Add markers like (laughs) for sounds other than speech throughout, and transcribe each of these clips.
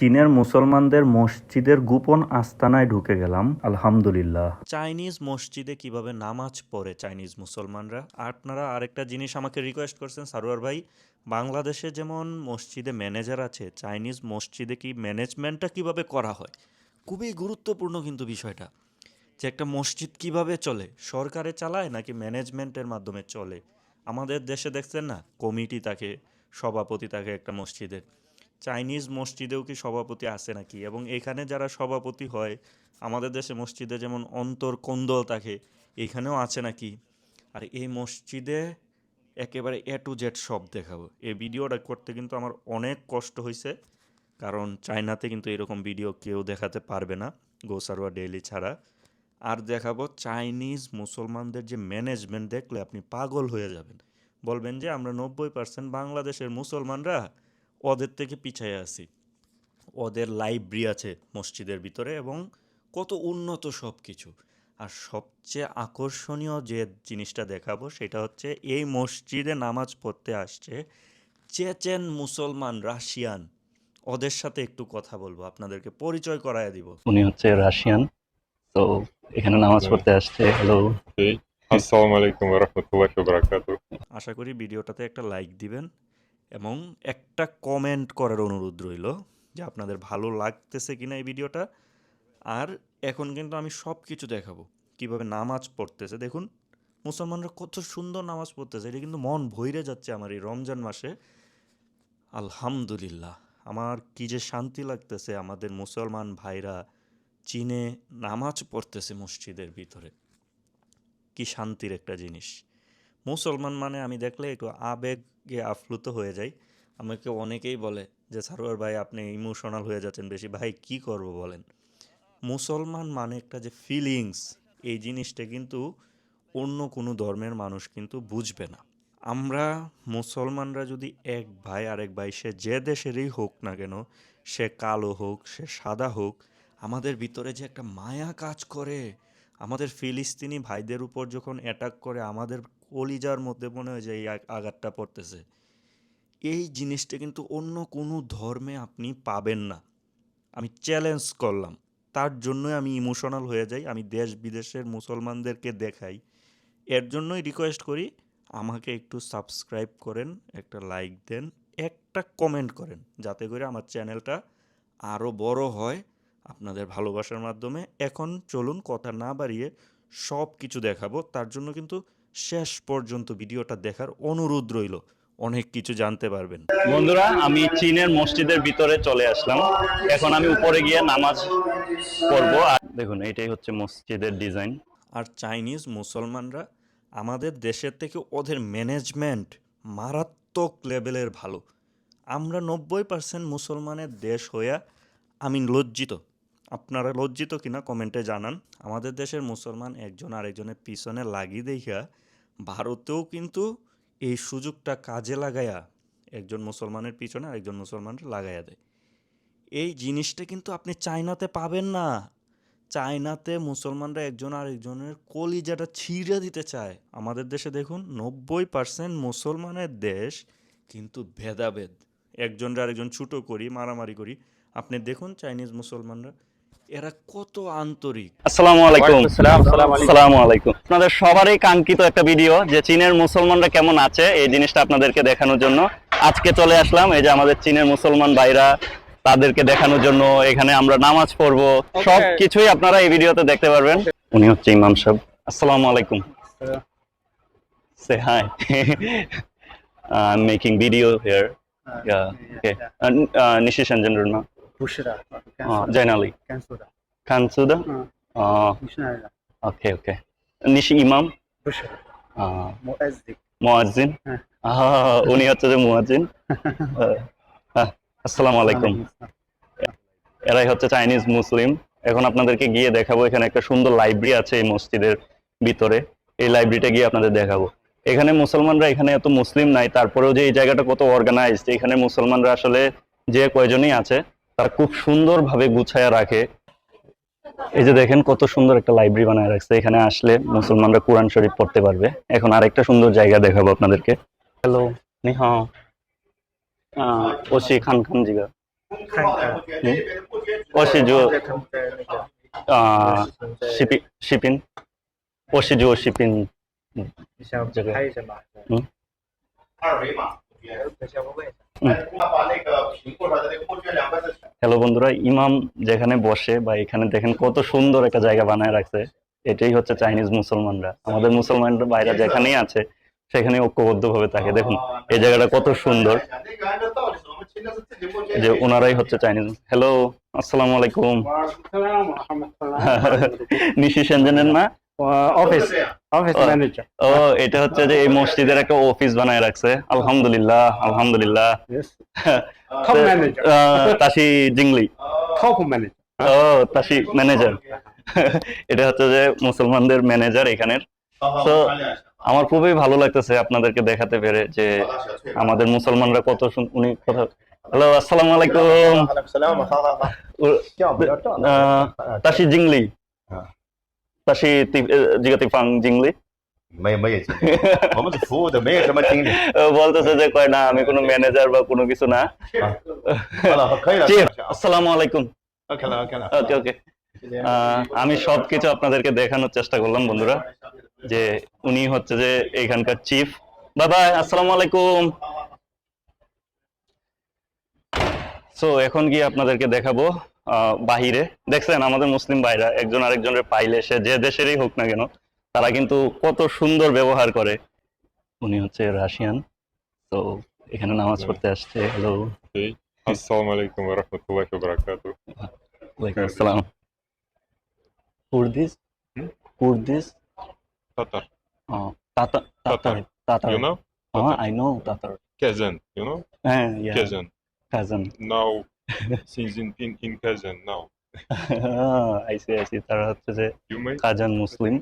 চীনের মুসলমানদের মসজিদের গোপন আস্তানায় ঢুকে গেলাম, আলহামদুলিল্লাহ। চাইনিজ মসজিদে কীভাবে নামাজ পড়ে চাইনিজ মুসলমানরা? আপনারা আরেকটা জিনিস আমাকে রিকোয়েস্ট করছেন, সারোয়ার ভাই। বাংলাদেশে যেমন মসজিদে ম্যানেজার আছে, চাইনিজ মসজিদে কি ম্যানেজমেন্টটা কীভাবে করা হয়? খুবই গুরুত্বপূর্ণ কিন্তু বিষয়টা। যে একটা মসজিদ কীভাবে চলে? সরকারে চালায় নাকি ম্যানেজমেন্টের মাধ্যমে চলে? আমাদের দেশে দেখছেন না? কমিটি থাকে, সভাপতি থাকে একটা মসজিদের। চাইনিজ মসজিদেও কি সভাপতি আছে নাকি? এবং এখানে যারা সভাপতি হয়, আমাদের দেশে মসজিদে যেমন অন্তর কোন্দল থাকে, এখানেও আছে নাকি? আর এই মসজিদে একেবারে এ টু জেড সব দেখাবো। এই ভিডিওটা করতে কিন্তু আমার অনেক কষ্ট হয়েছে কারণ চায়নাতে কিন্তু এরকম ভিডিও কেউ দেখাতে পারবে না, গোসারোয়া ডেইলি ছাড়া। আর দেখাবো চাইনিজ মুসলমানদের যে ম্যানেজমেন্ট দেখলে আপনি পাগল হয়ে যাবেন। বলবেন যে আমরা নব্বই পার্সেন্ট বাংলাদেশের মুসলমানরা ওদের থেকে পিছিয়ে আছি। ওদের লাইব্রেরি আছে মসজিদের ভিতরে এবং কত উন্নত সব কিছু আর সবচেয়ে আকর্ষণীয় যে জিনিসটা দেখাবো সেটা হচ্ছে এই মসজিদে নামাজ পড়তে আসছে চেচেন মুসলমান রাশিয়ান। ওদের সাথে একটু কথা বলব আপনাদেরকে পরিচয় করায় দিব। উনি হচ্ছে রাশিয়ান। তো এখানে নামাজ পড়তে আসছে। হ্যালো আসসালামু আলাইকুম রহমতুল্লাহ বারাকাতু আশা করি ভিডিওটাতে একটা লাইক দিবেন। এবং একটা কমেন্ট করার অনুরোধ রইল যে আপনাদের ভালো লাগতেছে কিনা এই ভিডিওটা। আর এখন কিন্তু আমি সব কিছু দেখাবো। কীভাবে নামাজ পড়তেছে। দেখুন, মুসলমানরা কত সুন্দর নামাজ পড়তেছে। এটা কিন্তু মন ভইরে যাচ্ছে আমার এই রমজান মাসে। আলহামদুলিল্লাহ, আমার কি যে শান্তি লাগতেছে আমাদের মুসলমান ভাইরা চীনে নামাজ পড়তেছে মসজিদের ভিতরে। কি শান্তির একটা জিনিস। মুসলমান মানে আমি দেখলে একটু আবেগে আপ্লুত হয়ে যাই। আমাকে অনেকেই বলে যে, সারোয়ার ভাই, আপনি ইমোশনাল হয়ে যাচ্ছেন বেশি। ভাই, কি করব বলেন? মুসলমান মানে একটা যে ফিলিংস এই জিনিসটা কিন্তু অন্য কোনো ধর্মের মানুষ কিন্তু বুঝবে না। আমরা মুসলমানরা যদি এক ভাই, আরেক ভাই, সে যে দেশেরই হোক না কেন, সে কালো হোক, সে সাদা হোক, আমাদের ভিতরে যে একটা মায়া কাজ করে। আমাদের ফিলিস্তিনি ভাইদের উপর যখন অ্যাটাক করে, আমাদের কলিজার মধ্যে মনে হয় যে এই আঘাতটা পড়তেছে। এই জিনিসটা কিন্তু অন্য কোনো ধর্মে আপনি পাবেন না। আমি চ্যালেঞ্জ করলাম। তার জন্যই আমি ইমোশনাল হয়ে যাই, আমি দেশ বিদেশের মুসলমানদেরকে দেখাই। এর জন্যই রিকোয়েস্ট করি, আমাকে একটু সাবস্ক্রাইব করেন, একটা লাইক দেন, একটা কমেন্ট করেন, যাতে করে আমার চ্যানেলটা আরও বড় হয় আপনাদের ভালোবাসার মাধ্যমে। এখন চলুন, কথা না বাড়িয়ে সব কিছু দেখাবো। তার জন্য কিন্তু শেষ পর্যন্ত ভিডিওটা দেখার অনুরোধ রইল। অনেক কিছু জানতে পারবেন। বন্ধুরা আমি চীনের মসজিদের ভিতরে চলে আসলাম। এখন আমি উপরে গিয়ে নামাজ পড়ব। আর দেখুন এটাই হচ্ছে মসজিদের ডিজাইন আর চাইনিজ মুসলমানরা আমাদের দেশের থেকে ওদের ম্যানেজমেন্ট মারাত্মক লেভেলের ভালো। আমরা নব্বই পার্সেন্ট মুসলমানের দেশ হইয়া আমি লজ্জিত। আপনারা লজ্জিত কিনা কমেন্টে জানান। আমাদের দেশের মুসলমান একজন আরেকজনের পিছনে লাগিয়ে দেখা ভারতেও কিন্তু এই সুযোগটা কাজে লাগায়া একজন মুসলমানের পিছনে আরেকজন মুসলমানের লাগাইয়া দেয়। এই জিনিসটা কিন্তু আপনি চায়নাতে পাবেন না। চায়নাতে মুসলমানরা একজন আরেকজনের কলিজাটা ছিঁড়ে দিতে চায়। আমাদের দেশে দেখুন, নব্বই পার্সেন্ট মুসলমানের দেশ কিন্তু ভেদাভেদ। একজন আরেকজন ছুটো করি, মারামারি করি। আপনি দেখুন, চাইনিজ মুসলমানরা এরা কত আন্তরিক। আসসালামু আলাইকুম। আসসালামু আলাইকুম। আপনাদের সবারই কাঙ্ক্ষিত একটা ভিডিও যে চীনের মুসলমানরা কেমন আছে এই জিনিসটা আপনাদেরকে দেখানোর জন্য। আজকে চলে আসলাম এই যে আমাদের চীনের মুসলমান ভাইরা তাদেরকে দেখানোর জন্য এখানে আমরা নামাজ পড়ব। সব কিছুই আপনারা এই ভিডিওতে দেখতে পারবেন। উনি হচ্ছে ইমাম সাহেব। আসসালামু আলাইকুম। Say hi I am making video here Yeah, okay. Uh, uh, Nishi Shanjandur na. Bushra কানসুদা কানসুদা মিশনারিরা ওকে ওকে নিশি ইমাম বুশরা মুয়াজ্জিন মুয়াজ্জিন উনি হচ্ছে যে মুয়াজ্জিন আসসালামু আলাইকুম এরাই হচ্ছে চাইনিজ মুসলিম এখন আপনাদেরকে গিয়ে দেখাবো এখানে একটা সুন্দর লাইব্রেরি আছে এই মসজিদের ভিতরে। এই লাইব্রেরিটা গিয়ে আপনাদের দেখাবো। এখানে মুসলমানরা এখানে এত মুসলিম নাই তারপরেও যে এই জায়গাটা কত অর্গানাইজড এখানে মুসলমানরা আসলে যে কয়জনই আছে তারা খুব সুন্দরভাবে গুছায় রাখে। এই যে দেখেন কত সুন্দর একটা লাইব্রেরি বানায় রাখছে। এখানে আসলে মুসলমানরা কোরআন শরীফ পড়তে পারবে। এখন আরেকটা সুন্দর জায়গা দেখাবো আপনাদেরকে। হ্যালো নিহ। ওশি খান খান জিগা। ওশি জো শিপিন। ওশি জু শিপিন। জায়গা। হ্যালো বন্ধুরা ইমাম যেখানে বসে বা এখানে দেখেন কত সুন্দর একটা জায়গা বানায় রাখছে। এটাই হচ্ছে চাইনিজ মুসলমানরা। আমাদের মুসলমান বাইরে যেখানেই আছে সেখানে ঐক্যবদ্ধ ভাবে থাকে। দেখুন এই জায়গাটা কত সুন্দর। যে ওনারাই হচ্ছে চাইনিজ হ্যালো আসসালামু আলাইকুম। নিশি সেনজেনের না অফিস অফিস ম্যানেজার ও এটা হচ্ছে যে এই মসজিদের একটা অফিস বানায় রাখছে। আলহামদুলিল্লাহ আলহামদুলিল্লাহ। টপ ম্যানেজার (laughs) তাসি জিংলি। টপ ম্যানেজার ও তাসি ম্যানেজার (laughs) এটা হচ্ছে যে মুসলমানদের ম্যানেজার এখানের। তো আমার খুবই ভালো লাগতেছে আপনাদেরকে দেখাতে পেরে যে আমাদের মুসলমানরা কত শুন উনি কথা হ্যালো আসসালামু আলাইকুম। তাসি জিংলি। হা হা 我呃大西经理啊，大西地呃这个地方经理没没有经理，我们是服务的，没有什么经理。 ও বলতেছে যে কয় না আমি কোনো ম্যানেজার বা কোনো কিছু না 好了，可以了， জি 可以了 আসসালামু আলাইকুম OK 了，OK 了。 ওকে ওকে আমি সবকিছু আপনাদেরকে দেখানোর চেষ্টা করলাম বন্ধুরা যে উনি হচ্ছে যে এখানকার চিফ বাবা আসসালামু আলাইকুম সো এখন গিয়ে আপনাদেরকে দেখাবো আহ, বাহিরে। দেখছেন আমাদের মুসলিম ভাইরা একজন আরেকজনের পাইলে সে যে দেশেরই হোক না কেন তারা কিন্তু কত সুন্দর ব্যবহার করে। উনি হচ্ছে রাশিয়ান। তো এখানে নামাজ পড়তে আসছে। Hello Assalamu alaikum wa rahmatullahi wa barakatuh. ওয়ালাইকুম আসসালাম। Kurdish? Kurdish. Tatar. Tatar Tatar? Oh, I know Tatar. Kazan. You know? হ্যাঁ cousin In Kazan now. তারা হচ্ছে যে কাজান মুসলিম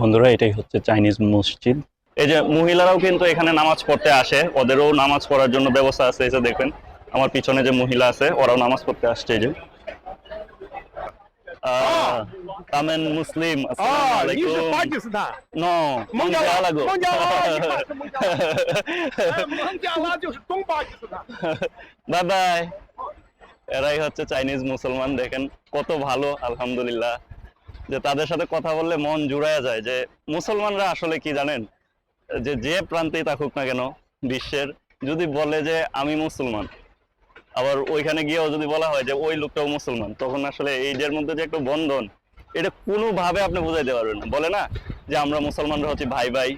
বন্ধুরা এটাই হচ্ছে চাইনিজ মসজিদ এই যে মহিলারাও কিন্তু এখানে নামাজ পড়তে আসে ওদেরও নামাজ পড়ার জন্য ব্যবস্থা আছে দেখবেন আমার পিছনে যে মহিলা আছে ওরাও নামাজ পড়তে আসছে যে কামেন মুসলিম বাই বাই এরাই হচ্ছে চাইনিজ মুসলমান, দেখেন কত ভালো, আলহামদুলিল্লাহ। যে তাদের সাথে কথা বললে মন জুড়ায় যায় যে মুসলমানরা আসলে কি জানেন? যে যে প্রান্তেই থাকুক না কেন, বিশ্বের যদি বলে যে আমি মুসলমান, আবার ওইখানে গিয়েও যদি বলা হয় যে ওই লোকটাও মুসলমান, তখন আসলে এইদের মধ্যে যে একটা বন্ধন, এটা কোনোভাবে আপনি বুঝাইতে পারবেন না। বলে না যে আমরা মুসলমানরা হচ্ছে ভাই ভাই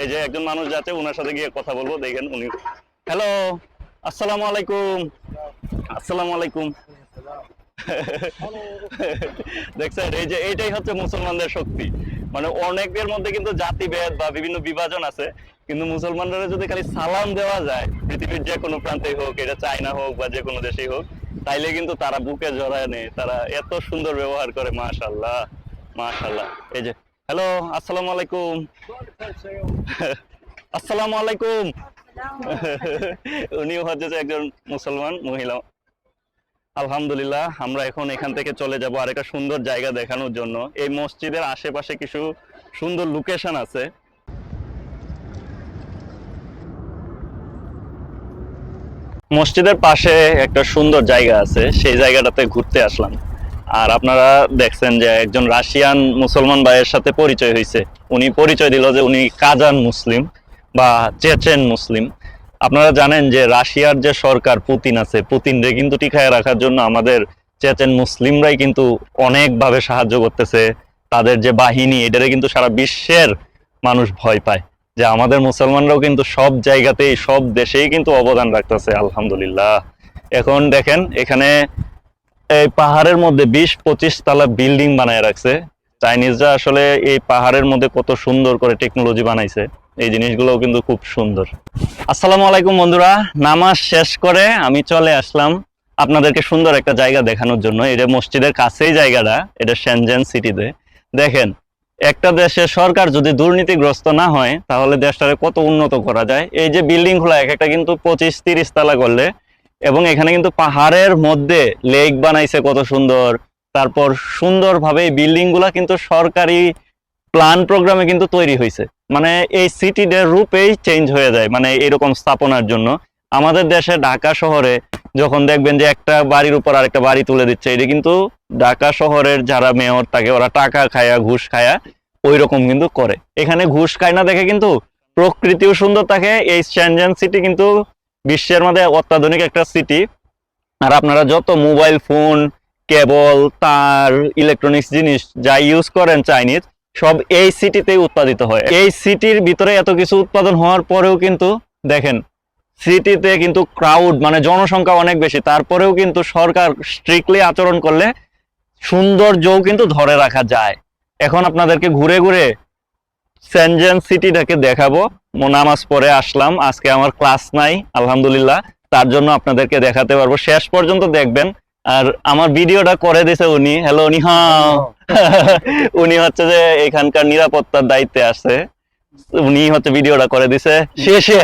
এই যে একজন মানুষ যাচ্ছে ওনার সাথে গিয়ে কথা বলব, দেখেন উনি হ্যালো আসসালামু আলাইকুম। আসসালামু আলাইকুম। দেখছেন, এই যে এইটাই হচ্ছে মুসলমানদের শক্তি। মানে মধ্যে কিন্তু জাতিভেদ বা বিভিন্ন বিভাজন আছে, কিন্তু মুসলমানরা যদি খালি সালাম দেওয়া যায়, পৃথিবীর যে কোনো প্রান্তে হোক, এটা চায়না হোক বা যে কোনো দেশেই হোক, তাইলে কিন্তু তারা বুকে জড়ায় নেয়, তারা এত সুন্দর ব্যবহার করে মাশাল্লাহ মাশাল্লাহ এই যে, হ্যালো, আসসালামু আলাইকুম। আসসালামু আলাইকুম। (laughs) উনিও হচ্ছে একজন মুসলমান মহিলা। আলহামদুলিল্লাহ, আমরা এখন এখান থেকে চলে যাব আর একটা সুন্দর জায়গা দেখানোর জন্য। এই মসজিদের আশেপাশে কিছু সুন্দর লোকেশন আছে। মসজিদের পাশে একটা সুন্দর জায়গা আছে, সেই জায়গাটাতে ঘুরতে আসলাম। আর আপনারা দেখছেন যে একজন রাশিয়ান মুসলমান ভাইয়ের সাথে পরিচয় হয়েছে। উনি পরিচয় দিল যে উনি কাজান মুসলিম। বা চেচেন মুসলিম, আপনারা জানেন যে রাশিয়ার যে সরকার পুতিন আছে, পুতিনরে কিন্তু টিকায় রাখার জন্য আমাদের চেচেন মুসলিমরাই কিন্তু অনেকভাবে সাহায্য করতেছে। তাদের যে বাহিনী, এটারে কিন্তু সারা বিশ্বের মানুষ ভয় পায় যে আমাদের মুসলমানরাও কিন্তু সব জায়গাতেই, সব দেশেই কিন্তু অবদান রাখতেছে, আলহামদুলিল্লাহ। এখন দেখেন, এখানে এই পাহাড়ের মধ্যে বিশ পঁচিশ তলা বিল্ডিং বানায় রাখছে। চাইনিজরা আসলে এই পাহাড়ের মধ্যে কত সুন্দর করে টেকনোলজি বানাইছে। এই জিনিসগুলোও কিন্তু খুব সুন্দর। আসসালামু আলাইকুম বন্ধুরা, নামাজ শেষ করে আমি চলে আসলাম আপনাদেরকে সুন্দর একটা জায়গা দেখানোর জন্য। এটা মসজিদের কাছেই জায়গাটা, এটা সেনজেন সিটিতে দেখেন, একটা দেশের সরকার যদি দুর্নীতিগ্রস্ত না হয়, তাহলে দেশটাকে কত উন্নত করা যায়। এই যে বিল্ডিংগুলো, এক একটা কিন্তু পঁচিশ তিরিশ তালা করলে, এবং এখানে কিন্তু পাহাড়ের মধ্যে লেক বানাইছে কত সুন্দর। তারপর সুন্দরভাবে এই বিল্ডিংগুলা কিন্তু সরকারি প্ল্যান প্রোগ্রামে কিন্তু তৈরি হয়েছে মানে এই সিটিদের রূপেই চেঞ্জ হয়ে যায় মানে এরকম স্থাপনার জন্য। আমাদের দেশে ঢাকা শহরে যখন দেখবেন যে একটা বাড়ির উপর আরেকটা বাড়ি তুলে দিচ্ছে, এটা কিন্তু ঢাকা শহরের যারা মেয়র থাকে ওরা টাকা খায়া, ঘুষ খায়া ওই রকম কিন্তু করে। এখানে ঘুষ খায় না দেখে কিন্তু প্রকৃতিও সুন্দর থাকে, এই শ্যানজান সিটি কিন্তু বিশ্বের মধ্যে অত্যাধুনিক একটা সিটি আর আপনারা যত মোবাইল ফোন কেবল তার ইলেকট্রনিক্স জিনিস যা ইউজ করেন চাইনিজ সব এই সিটিতেই উৎপাদিত হয়। এই সিটির ভিতরে এত কিছু উৎপাদন হওয়ার পরেও কিন্তু দেখেন, সিটিতে কিন্তু ক্রাউড মানে জনসংখ্যা অনেক বেশি। তারপরেও কিন্তু সরকার স্ট্রিক্টলি আচরণ করলে সৌন্দর্যও কিন্তু ধরে রাখা যায়। এখন আপনাদেরকে ঘুরে ঘুরে সেনজেন সিটিটাকে দেখাবো। মো নামাজ পড়ে আসলাম, আজকে আমার ক্লাস নাই, আলহামদুলিল্লাহ। তার জন্য আপনাদেরকে দেখাতে পারব। শেষ পর্যন্ত দেখবেন। আর আমার ভিডিওটা করে দিছে উনি। হ্যালো নিহা উনি হচ্ছে যে এখানকার নিরাপত্তার দায়িত্বে আছে উনি হচ্ছে ভিডিওটা করে দিছে। শেষে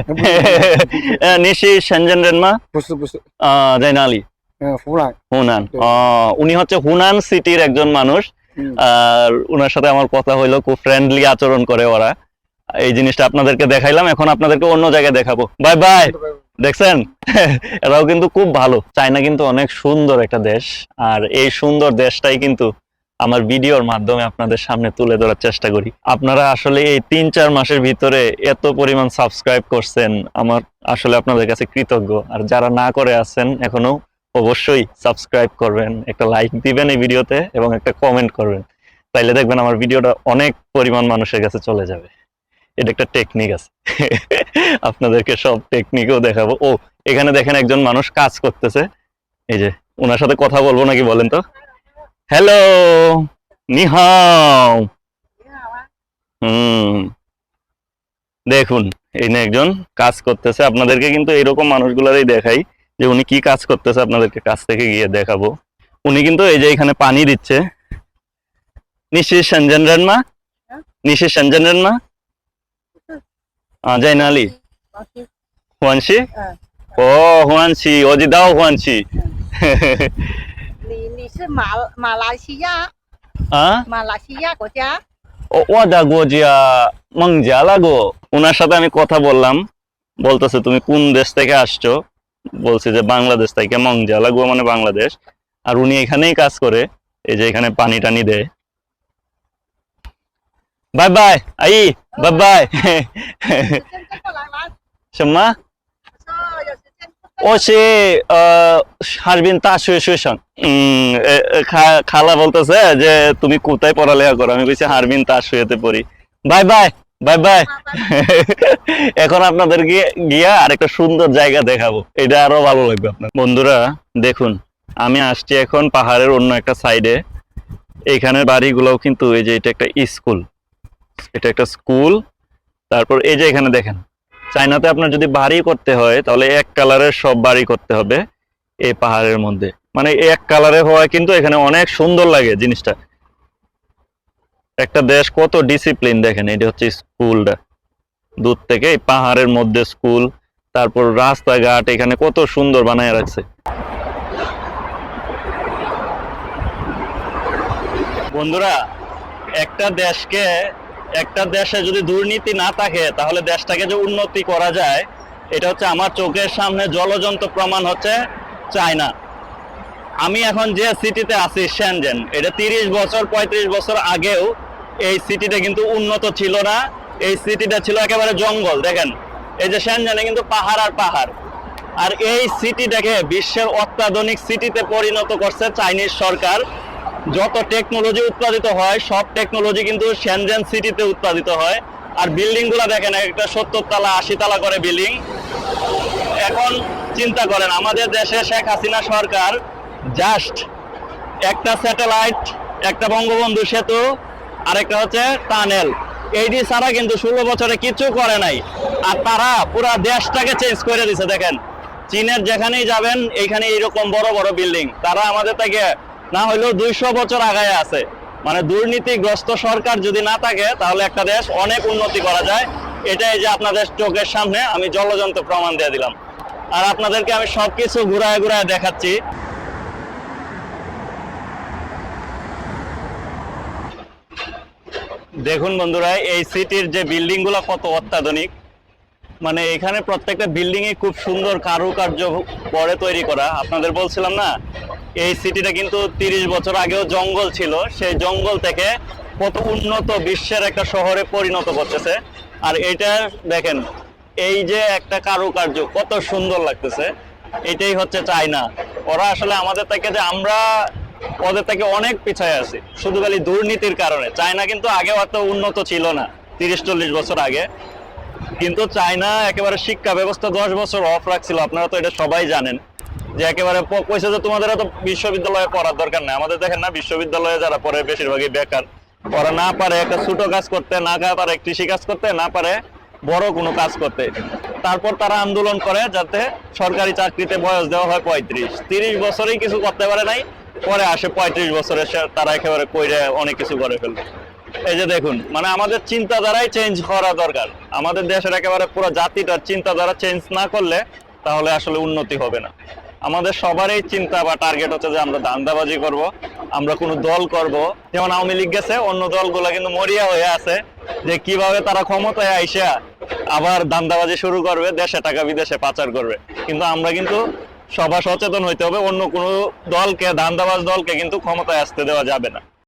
(laughs) নিশি সঞ্জন রেনমা। জৈনালি হুনান। উনি হচ্ছে হুনান সিটির একজন মানুষ। আর ওনার সাথে আমার কথা হইল খুব ফ্রেন্ডলি আচরণ করে ওরা। এই জিনিসটা আপনাদেরকে দেখাইলাম এখন আপনাদেরকে অন্য জায়গায় দেখাবো। Bye bye. দেখছেন? এরাও কিন্তু খুব ভালো। চায়না কিন্তু অনেক সুন্দর একটা দেশ। আর এই সুন্দর দেশটাই কিন্তু আমার ভিডিওর মাধ্যমে আপনাদের সামনে তুলে ধরার চেষ্টা করি। আপনারা আসলে এই তিন চার মাসের ভিতরে এত পরিমাণ সাবস্ক্রাইব করছেন, আমার আসলে আপনাদের কাছে কৃতজ্ঞ। আর যারা না করে আছেন এখনও, অবশ্যই সাবস্ক্রাইব করবেন, একটা লাইক দিবেন এই ভিডিওতে এবং একটা কমেন্ট করবেন। তাইলে দেখবেন আমার ভিডিওটা অনেক পরিমাণ মানুষের কাছে চলে যাবে। এটা একটা টেকনিক আছে। আপনাদেরকে সব টেকনিকও দেখাবো। ও এখানে দেখেন একজন মানুষ কাজ করতেছে। এই যে ওনার সাথে কথা বলব নাকি বলেন তো? হ্যালো নিহাও। হুম। দেখুন এই না একজন কাজ করতেছে। আপনাদেরকে কিন্তু এরকম মানুষগুলোরই দেখাই যে উনি কি কাজ করতেছে। আপনাদেরকে কাছ থেকে গিয়ে দেখাবো। উনি কিন্তু এই যে এখানে পানি দিচ্ছে। নিশি সঞ্জন রান্না নিশি সঞ্জন রান্না যাই নালি 老师， হুয়ানসি হ্যাঁ। ও হুয়ানসি ওজি দাও হুয়ানসি 你你是马马来西亚 হ্যাঁ 马来西亚国家， ও ওয়াদা গোজিয়া মংজা লাগো ওনার সাথে আমি কথা বললাম বলতেছে তুমি কোন দেশ থেকে আসছো বলছে যে বাংলাদেশ থেকে মংজা লাগো মানে বাংলাদেশ আর উনি এখানেই কাজ করে এই যে এখানে পানি টানি দেয় Bye bye. Aí, bye bye. Chama? ওসে খালা বলতেছে যে তুমি কোথায় পড়ালেখা করো? আমি হারবিন তা শুয়েতে বাই বাই বাই এখন আপনাদের গিয়া আরেকটা সুন্দর জায়গা দেখাবো। এটা আরও ভালো লাগবে আপনার। বন্ধুরা দেখুন আমি আসছি এখন পাহাড়ের অন্য একটা সাইডে এখানের বাড়িগুলোও কিন্তু এই যে এটা একটা স্কুল। এটা একটা স্কুল। তারপর এই যে এখানে দেখেন চাইনাতে আপনার যদি বাড়ি করতে হয়, তাহলে এক কালারের সব বাড়ি করতে হবে এই পাহাড়ের মধ্যে। মানে এক কালারে হওয়া কিন্তু এখানে অনেক সুন্দর লাগে জিনিসটা। একটা দেশ কত ডিসিপ্লিন দেখেন, এটা হচ্ছে স্কুলটা। দূর থেকে এই পাহাড়ের মধ্যে স্কুল, তারপর রাস্তাঘাট, এখানে কত সুন্দর বানায় রাখছে। বন্ধুরা, একটা দেশকে একটা দেশে যদি দুর্নীতি না থাকে, তাহলে দেশটাকে যে উন্নতি করা যায়, এটা হচ্ছে আমার চোখের সামনে জলজন্ত প্রমাণ হচ্ছে চায়না। আমি এখন যে সিটিতে আছি শ্যানজেন এটা তিরিশ বছর, পঁয়ত্রিশ বছর আগেও এই সিটিটা কিন্তু উন্নত ছিল না। এই সিটিটা ছিল একেবারে জঙ্গল, দেখেন। এই যে শ্যানজেনে কিন্তু পাহাড় আর পাহাড়। আর এই সিটিটাকে বিশ্বের অত্যাধুনিক সিটিতে পরিণত করছে চাইনিজ সরকার। যত টেকনোলজি উৎপাদিত হয়, সব টেকনোলজি কিন্তু শ্যানজেন সিটিতে উৎপাদিত হয়। আর বিল্ডিংগুলা দেখেন, একটা সত্তর তালা আশি তালা করে বিল্ডিং এখন চিন্তা করেন, আমাদের দেশে শেখ হাসিনা সরকার জাস্ট একটা স্যাটেলাইট একটা বঙ্গবন্ধু সেতু, আরেকটা হচ্ছে টানেল এইটি ছাড়া কিন্তু ষোলো বছরে কিছু করে নাই। আর তারা পুরা দেশটাকে চেঞ্জ করে দিছে, দেখেন। চীনের যেখানেই যাবেন এইখানে এইরকম বড় বড় বিল্ডিং তারা আমাদের থেকে না হইলেও দুইশো বছর আগায় আছে। মানে দুর্নীতিগ্রস্ত সরকার যদি না থাকে, তাহলে একটা দেশ অনেক উন্নতি করা যায়। এটাই যে আপনাদের চোখের সামনে, আমি জলযন্ত্র প্রমাণ দিয়ে দিলাম। আর আপনাদেরকে আমি সবকিছু ঘুরায় ঘুরায় দেখাচ্ছি। দেখুন বন্ধুরা, এই সিটির যে বিল্ডিংগুলো কত অত্যাধুনিক। মানে এখানে প্রত্যেকটা বিল্ডিং এ খুব সুন্দর কারুকার্য করে তৈরি করা। আপনাদের বলছিলাম না এই সিটিটা কিন্তু তিরিশ বছর আগেও জঙ্গল ছিল। সেই জঙ্গল থেকে কত উন্নত বিশ্বের একটা শহরে পরিণত করতেছে। আর এটা দেখেন, এই যে একটা কারুকার্য, কত সুন্দর লাগতেছে। এটাই হচ্ছে চায়না। ওরা আসলে আমাদের থেকে যে আমরা, ওদের থেকে অনেক পিছায় আছি। শুধু খালি দুর্নীতির কারণে। চায়না কিন্তু আগে অত উন্নত ছিল না, তিরিশ চল্লিশ বছর আগে। কিন্তু চায়না একেবারে শিক্ষা ব্যবস্থা দশ বছর অফ রাখছিল। আপনারা তো এটা সবাই জানেন। যে একেবারে কইছে যে তোমাদের তো বিশ্ববিদ্যালয়ে পড়ার দরকার নাই। আমাদের দেখেন না, বিশ্ববিদ্যালয়ে যারা পড়ে বেশিরভাগই বেকার। ওরা না পারে একটা ছোট কাজ করতে, না পারে কৃষি কাজ করতে, না পারে বড় কোনো কাজ করতে। তারপর তারা আন্দোলন করে যাতে সরকারি চাকরিতে বয়স দেওয়া হয় পঁয়ত্রিশ। তিরিশ বছরেই কিছু করতে পারে নাই, পরে আসে পঁয়ত্রিশ বছরে তারা একেবারে কইরে অনেক কিছু করে ফেলবে এই যে দেখুন মানে আমাদের চিন্তাধারাই চেঞ্জ করা দরকার। আমাদের দেশের একেবারে পুরো জাতিটার চিন্তাধারা চেঞ্জ না করলে তাহলে আসলে উন্নতি হবে না। আমাদের সবারই চিন্তা বা টার্গেট হচ্ছে যে আমরা ধান্দাবাজি করব, আমরা কোনো দল করব। যেমন আওয়ামী লীগ গেছে, অন্য দলগুলো কিন্তু মরিয়া হয়ে আছে যে কীভাবে তারা ক্ষমতায় আইসা আবার দান্দাবাজি শুরু করবে, দেশে টাকা বিদেশে পাচার করবে। কিন্তু আমরা কিন্তু সবার সচেতন হইতে হবে, অন্য কোনো দলকে দান্দাবাজ দলকে কিন্তু ক্ষমতায় আসতে দেওয়া যাবে না।